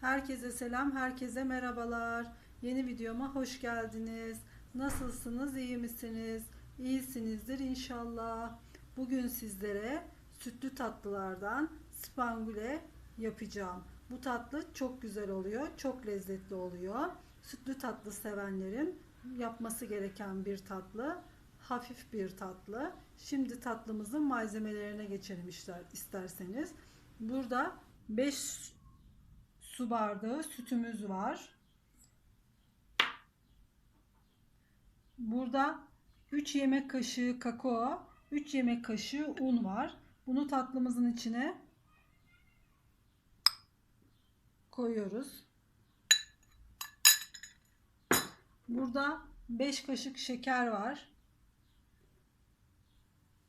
Herkese selam, herkese merhabalar. Yeni videoma hoş geldiniz. Nasılsınız, iyi misiniz? İyisinizdir inşallah. Bugün sizlere sütlü tatlılardan spangule yapacağım. Bu tatlı çok güzel oluyor, çok lezzetli oluyor. Sütlü tatlı sevenlerin yapması gereken bir tatlı. Hafif bir tatlı. Şimdi tatlımızın malzemelerine geçelim ister- isterseniz. Burada 5 su bardağı sütümüz var. Burada 3 yemek kaşığı kakao, 3 yemek kaşığı un var. Bunu tatlımızın içine koyuyoruz. Burada 5 kaşık şeker var.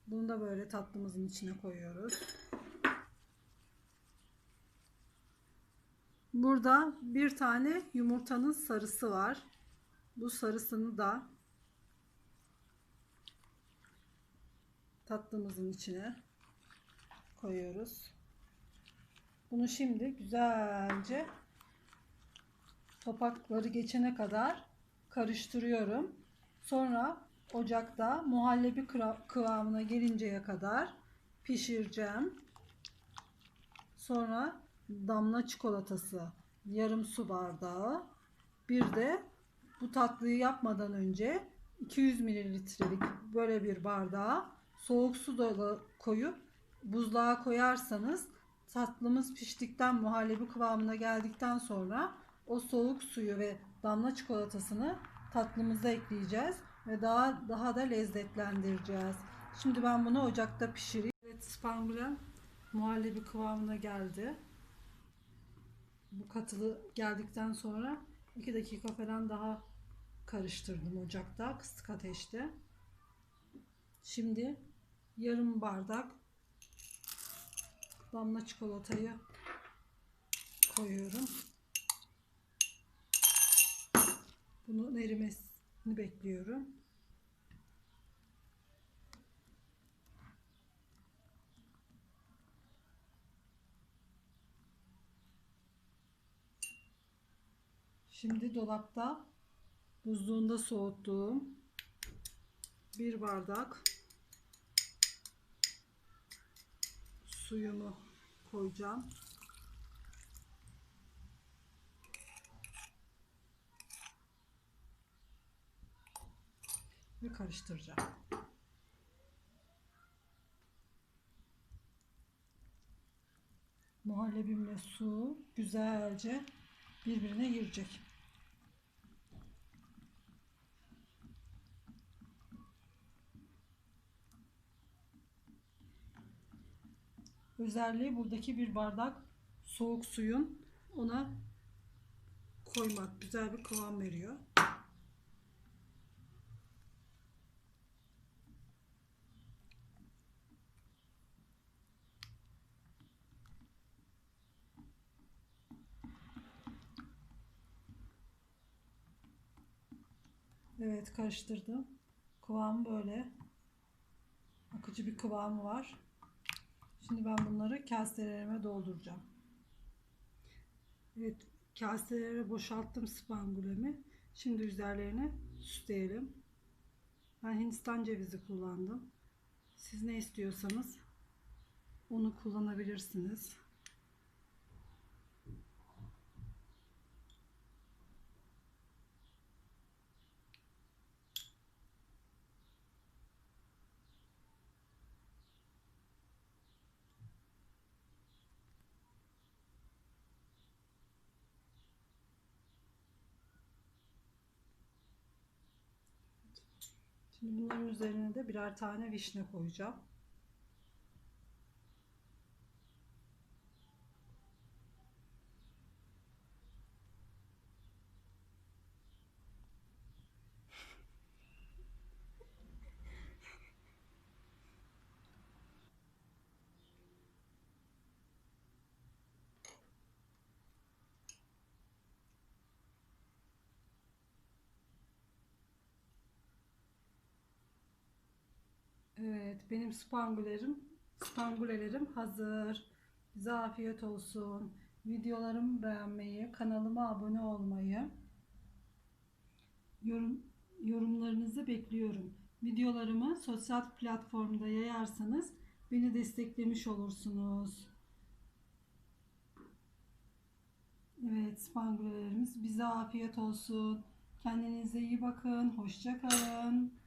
Bunu da böyle tatlımızın içine koyuyoruz. Burada bir tane yumurtanın sarısı var. Bu sarısını da tatlımızın içine koyuyoruz. Bunu şimdi güzelce topakları geçene kadar karıştırıyorum. Sonra ocakta muhallebi kıvamına gelinceye kadar pişireceğim. Sonra damla çikolatası yarım su bardağı. Bir de bu tatlıyı yapmadan önce 200 mililitrelik böyle bir bardağa soğuk su dolu koyup buzluğa koyarsanız tatlımız piştikten muhallebi kıvamına geldikten sonra o soğuk suyu ve damla çikolatasını tatlımıza ekleyeceğiz ve daha daha da lezzetlendireceğiz. Şimdi ben bunu ocakta pişireyim. Evet, spangule muhallebi kıvamına geldi. Bu katılı geldikten sonra 2 dakika falan daha karıştırdım ocakta kısık ateşte. Şimdi yarım bardak damla çikolatayı koyuyorum. Bunun erimesini bekliyorum. Şimdi dolapta buzluğunda soğuttuğum bir bardak suyumu koyacağım. Ve karıştıracağım. Muhallebimle su güzelce birbirine girecek. Özelliği buradaki bir bardak soğuk suyun ona koymak güzel bir kıvam veriyor. Evet karıştırdım. Kıvam böyle. Akıcı bir kıvamı var. Şimdi ben bunları kaselerime dolduracağım. Evet kaselere boşalttım spangulemi. Şimdi üzerlerine süsleyelim. Ben Hindistan cevizi kullandım. Siz ne istiyorsanız onu kullanabilirsiniz. Şimdi bunların üzerine de birer tane vişne koyacağım. Evet, benim spangulerim, spangulelerim hazır. Bize afiyet olsun. Videolarımı beğenmeyi, kanalıma abone olmayı, yorum, yorumlarınızı bekliyorum. Videolarımı sosyal platformda yayarsanız beni desteklemiş olursunuz. Evet, spangulelerimiz bize afiyet olsun. Kendinize iyi bakın. Hoşça kalın.